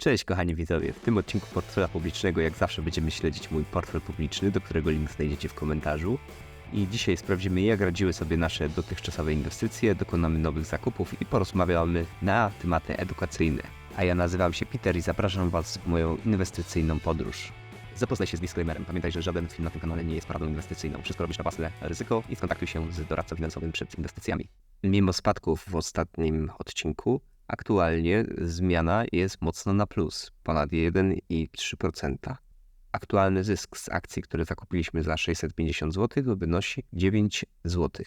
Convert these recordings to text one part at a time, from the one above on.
Cześć kochani widzowie, w tym odcinku Portfela Publicznego jak zawsze będziemy śledzić mój portfel publiczny, do którego link znajdziecie w komentarzu. I dzisiaj sprawdzimy jak radziły sobie nasze dotychczasowe inwestycje, dokonamy nowych zakupów i porozmawiamy na tematy edukacyjne. A ja nazywam się Peter i zapraszam Was w moją inwestycyjną podróż. Zapoznaj się z disclaimerem. Pamiętaj, że żaden film na tym kanale nie jest paradą inwestycyjną. Wszystko robisz na własne ryzyko i skontaktuj się z doradcą finansowym przed inwestycjami. Mimo spadków w ostatnim odcinku, aktualnie zmiana jest mocno na plus, ponad 1,3%. Aktualny zysk z akcji, które zakupiliśmy za 650 zł, wynosi 9 zł.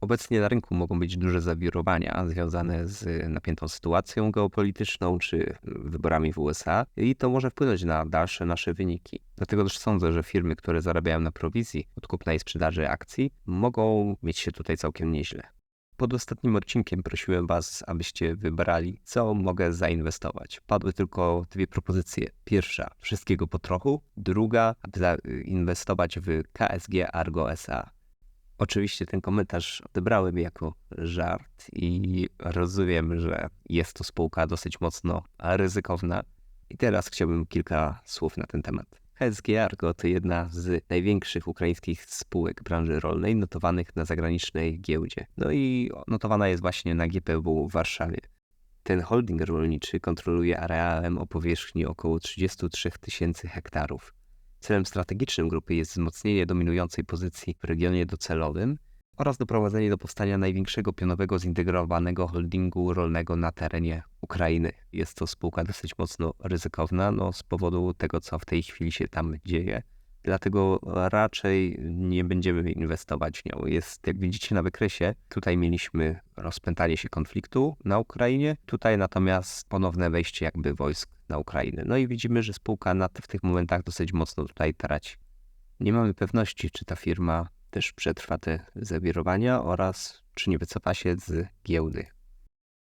Obecnie na rynku mogą być duże zawirowania związane z napiętą sytuacją geopolityczną czy wyborami w USA i to może wpłynąć na dalsze nasze wyniki. Dlatego też sądzę, że firmy, które zarabiają na prowizji od kupna i sprzedaży akcji, mogą mieć się tutaj całkiem nieźle. Pod ostatnim odcinkiem prosiłem Was, abyście wybrali, co mogę zainwestować. Padły tylko dwie propozycje. Pierwsza, wszystkiego po trochu. Druga, aby zainwestować w KSG Argo SA. Oczywiście ten komentarz odebrałem jako żart i rozumiem, że jest to spółka dosyć mocno ryzykowna. I teraz chciałbym kilka słów na ten temat. HSG Argo to jedna z największych ukraińskich spółek branży rolnej notowanych na zagranicznej giełdzie. No i notowana jest właśnie na GPW w Warszawie. Ten holding rolniczy kontroluje areałem o powierzchni około 33 tysięcy hektarów. Celem strategicznym grupy jest wzmocnienie dominującej pozycji w regionie docelowym oraz doprowadzenie do powstania największego pionowego zintegrowanego holdingu rolnego na terenie Ukrainy. Jest to spółka dosyć mocno ryzykowna no, z powodu tego, co w tej chwili się tam dzieje. Dlatego raczej nie będziemy inwestować w nią. Jest, jak widzicie na wykresie, tutaj mieliśmy rozpętanie się konfliktu na Ukrainie, tutaj natomiast ponowne wejście jakby wojsk na Ukrainę. No i widzimy, że spółka na, w tych momentach dosyć mocno tutaj traci. Nie mamy pewności, czy ta firma też przetrwa te zawirowania oraz czy nie wycofa się z giełdy.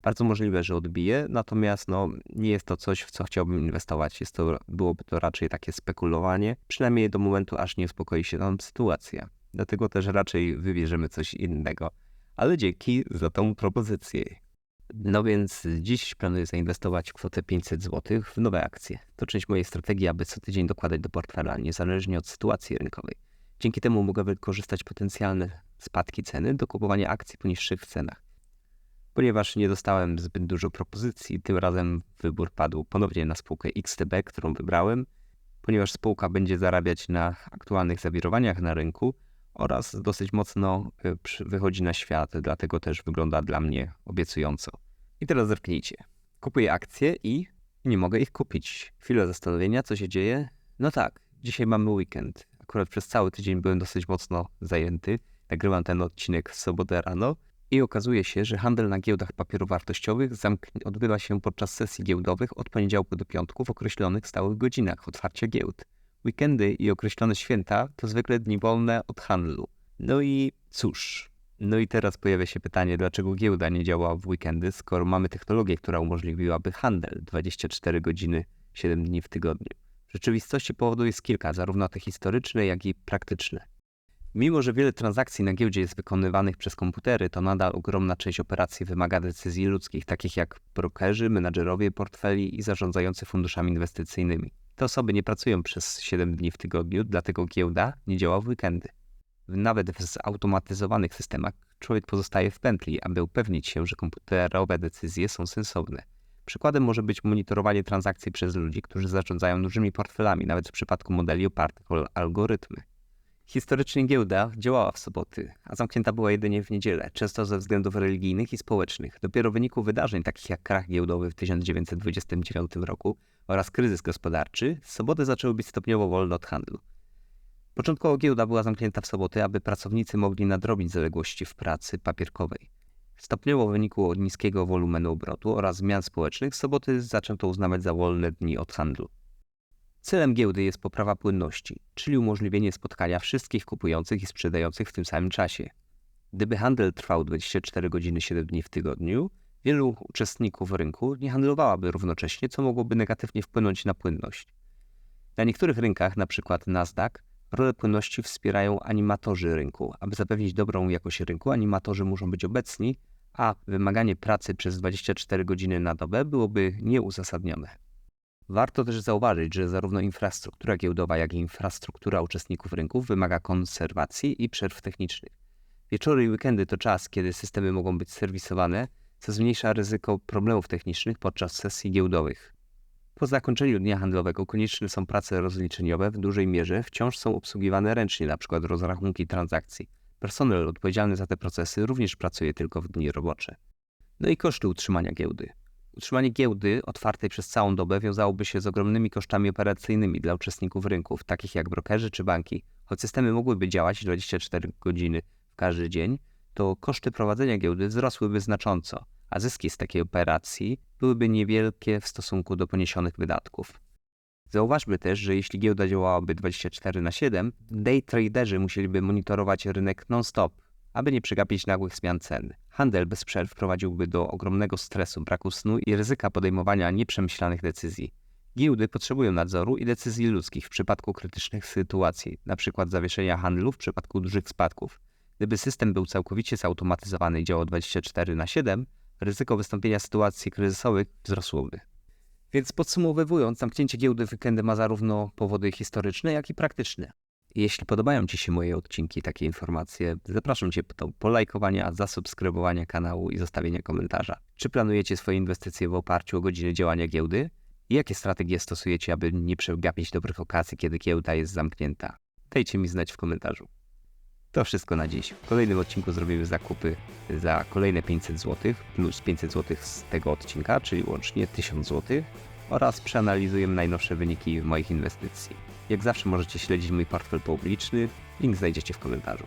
Bardzo możliwe, że odbije, natomiast no, nie jest to coś, w co chciałbym inwestować. Jest to, byłoby to raczej takie spekulowanie, przynajmniej do momentu, aż nie uspokoi się nam sytuacja. Dlatego też raczej wybierzemy coś innego. Ale dzięki za tą propozycję. No więc dziś planuję zainwestować kwotę 500 zł w nowe akcje. To część mojej strategii, aby co tydzień dokładać do portfela, niezależnie od sytuacji rynkowej. Dzięki temu mogę wykorzystać potencjalne spadki ceny do kupowania akcji po niższych cenach. Ponieważ nie dostałem zbyt dużo propozycji, tym razem wybór padł ponownie na spółkę XTB, którą wybrałem, ponieważ spółka będzie zarabiać na aktualnych zawirowaniach na rynku oraz dosyć mocno y, wychodzi na świat, dlatego też wygląda dla mnie obiecująco. I teraz zerknijcie. Kupuję akcje i nie mogę ich kupić. Chwilę zastanowienia, co się dzieje? No tak, dzisiaj mamy weekend. Akurat przez cały tydzień byłem dosyć mocno zajęty. Nagrywam ten odcinek w sobotę rano i okazuje się, że handel na giełdach papierów wartościowych odbywa się podczas sesji giełdowych od poniedziałku do piątku w określonych stałych godzinach otwarcia giełd. Weekendy i określone święta to zwykle dni wolne od handlu. No i cóż, no i teraz pojawia się pytanie, dlaczego giełda nie działa w weekendy, skoro mamy technologię, która umożliwiłaby handel 24 godziny, 7 dni w tygodniu. Rzeczywistości powodów jest kilka, zarówno te historyczne, jak i praktyczne. Mimo, że wiele transakcji na giełdzie jest wykonywanych przez komputery, to nadal ogromna część operacji wymaga decyzji ludzkich, takich jak brokerzy, menadżerowie portfeli i zarządzający funduszami inwestycyjnymi. Te osoby nie pracują przez 7 dni w tygodniu, dlatego giełda nie działa w weekendy. Nawet w zautomatyzowanych systemach człowiek pozostaje w pętli, aby upewnić się, że komputerowe decyzje są sensowne. Przykładem może być monitorowanie transakcji przez ludzi, którzy zarządzają dużymi portfelami, nawet w przypadku modeli opartych o algorytmy. Historycznie giełda działała w soboty, a zamknięta była jedynie w niedzielę, często ze względów religijnych i społecznych. Dopiero w wyniku wydarzeń takich jak krach giełdowy w 1929 roku oraz kryzys gospodarczy, soboty zaczęły być stopniowo wolne od handlu. Początkowo giełda była zamknięta w soboty, aby pracownicy mogli nadrobić zaległości w pracy papierkowej. Stopniowo w wyniku niskiego wolumenu obrotu oraz zmian społecznych soboty zaczęto uznawać za wolne dni od handlu. Celem giełdy jest poprawa płynności, czyli umożliwienie spotkania wszystkich kupujących i sprzedających w tym samym czasie. Gdyby handel trwał 24 godziny 7 dni w tygodniu, wielu uczestników rynku nie handlowałaby równocześnie, co mogłoby negatywnie wpłynąć na płynność. Na niektórych rynkach, np. Nasdaq, rolę płynności wspierają animatorzy rynku. Aby zapewnić dobrą jakość rynku, animatorzy muszą być obecni, a wymaganie pracy przez 24 godziny na dobę byłoby nieuzasadnione. Warto też zauważyć, że zarówno infrastruktura giełdowa, jak i infrastruktura uczestników rynków wymaga konserwacji i przerw technicznych. Wieczory i weekendy to czas, kiedy systemy mogą być serwisowane, co zmniejsza ryzyko problemów technicznych podczas sesji giełdowych. Po zakończeniu dnia handlowego konieczne są prace rozliczeniowe w dużej mierze wciąż są obsługiwane ręcznie, np. rozrachunki transakcji. Personel odpowiedzialny za te procesy również pracuje tylko w dni robocze. No i koszty utrzymania giełdy. Utrzymanie giełdy otwartej przez całą dobę wiązałoby się z ogromnymi kosztami operacyjnymi dla uczestników rynków, takich jak brokerzy czy banki. Choć systemy mogłyby działać 24 godziny w każdy dzień, to koszty prowadzenia giełdy wzrosłyby znacząco, a zyski z takiej operacji byłyby niewielkie w stosunku do poniesionych wydatków. Zauważmy też, że jeśli giełda działałaby 24 na 7, day traderzy musieliby monitorować rynek non-stop, aby nie przegapić nagłych zmian cen. Handel bez przerw prowadziłby do ogromnego stresu, braku snu i ryzyka podejmowania nieprzemyślanych decyzji. Giełdy potrzebują nadzoru i decyzji ludzkich w przypadku krytycznych sytuacji, np. zawieszenia handlu w przypadku dużych spadków. Gdyby system był całkowicie zautomatyzowany i działał 24 na 7, ryzyko wystąpienia sytuacji kryzysowych wzrosłoby. Więc podsumowując, zamknięcie giełdy w weekendy ma zarówno powody historyczne, jak i praktyczne. Jeśli podobają Ci się moje odcinki, takie informacje, zapraszam Cię do polajkowania, zasubskrybowania kanału i zostawienia komentarza. Czy planujecie swoje inwestycje w oparciu o godziny działania giełdy? I jakie strategie stosujecie, aby nie przegapić dobrych okazji, kiedy giełda jest zamknięta? Dajcie mi znać w komentarzu. To wszystko na dziś. W kolejnym odcinku zrobimy zakupy za kolejne 500 zł plus 500 zł z tego odcinka, czyli łącznie 1000 zł oraz przeanalizujemy najnowsze wyniki moich inwestycji. Jak zawsze możecie śledzić mój portfel publiczny, link znajdziecie w komentarzu.